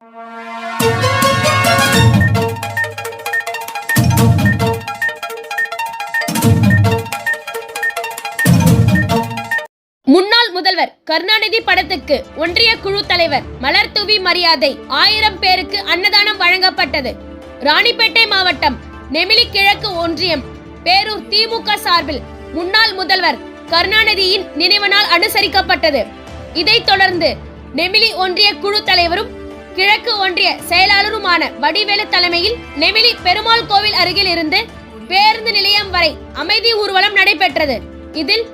முன்னாள் முதல்வர் கருணாநிதி படத்துக்கு ஒன்றிய குழு தலைவர் மலர்தூவி மரியாதை ஆயிரம் பேருக்கு அன்னதானம் வழங்கப்பட்டது. ராணிப்பேட்டை மாவட்டம் நெமிலி கிழக்கு ஒன்றியம் பேரூர் திமுக சார்பில் முன்னாள் முதல்வர் கருணாநிதியின் நினைவு நாள் அனுசரிக்கப்பட்டது. இதைத் தொடர்ந்து நெமிலி ஒன்றிய குழு தலைவரும் கிழக்கு ஒன்றிய செயலாளருமான வடிவேலு தலைமையில் நெமிலி பெருமாள் கோவில் அருகில் இருந்து பேருந்து நிலையம் வரை அமைதி ஊர்வலம் நடைபெற்றது. இதில்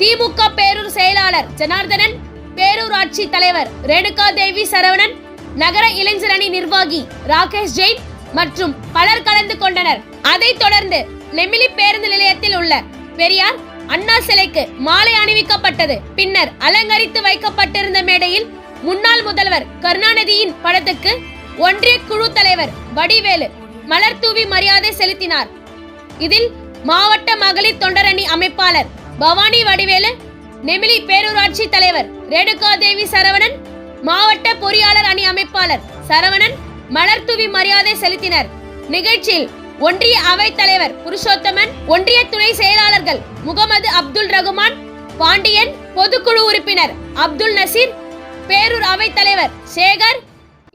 திமுக பேரூர் செயலாளர் ஜனார்தனன் பேரூராட்சி தலைவர் ரேணுகா தேவி சரவணன் நகர இளைஞர் அணி நிர்வாகி ராகேஷ் ஜெயின் மற்றும் பலர் கலந்து கொண்டனர். அதைத் தொடர்ந்து நெமிலி பேருந்து நிலையத்தில் உள்ள பெரியார் அண்ணா சிலைக்கு மாலை அணிவிக்கப்பட்டது. பின்னர் அலங்கரித்து வைக்கப்பட்டிருந்த மேடையில் முன்னாள் முதல்வர் கருணாநிதியின் படத்துக்கு ஒன்றிய குழு தலைவர் வடிவேலு மலர் தூவி மரியாதை செலுத்தினார். இதில் மாவட்ட மகளிர் தொண்டரணி அமைப்பாளர் பவானி வடிவேலு நெமிலி பேரூராட்சி தலைவர் ரேணுகா தேவி சரவணன் மாவட்ட பொறியாளர் அணி அமைப்பாளர் சரவணன் மலர் தூவி மரியாதை செலுத்தினர். நிகழ்ச்சியில் ஒன்றிய அவைத் தலைவர் புருஷோத்தமன் ஒன்றிய துணை செயலாளர்கள் முகமது அப்துல் ரகுமான் பாண்டியன் பொதுக்குழு உறுப்பினர் அப்துல் நசீர் பேரூர் அவைத் தலைவர் சேகர்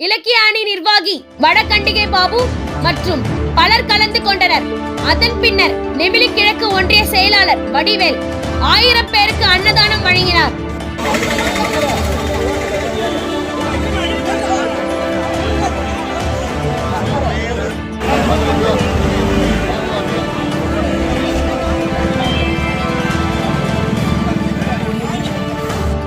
இலக்கிய அணி நிர்வாகி வடகண்டிகை பாபு மற்றும் பலர் கலந்து கொண்டனர். அதன் பின்னர் நெமிலி கிழக்கு ஒன்றிய செயலாளர் வடிவேல் ஆயிரம் பேருக்கு அன்னதானம் வழங்கினார்.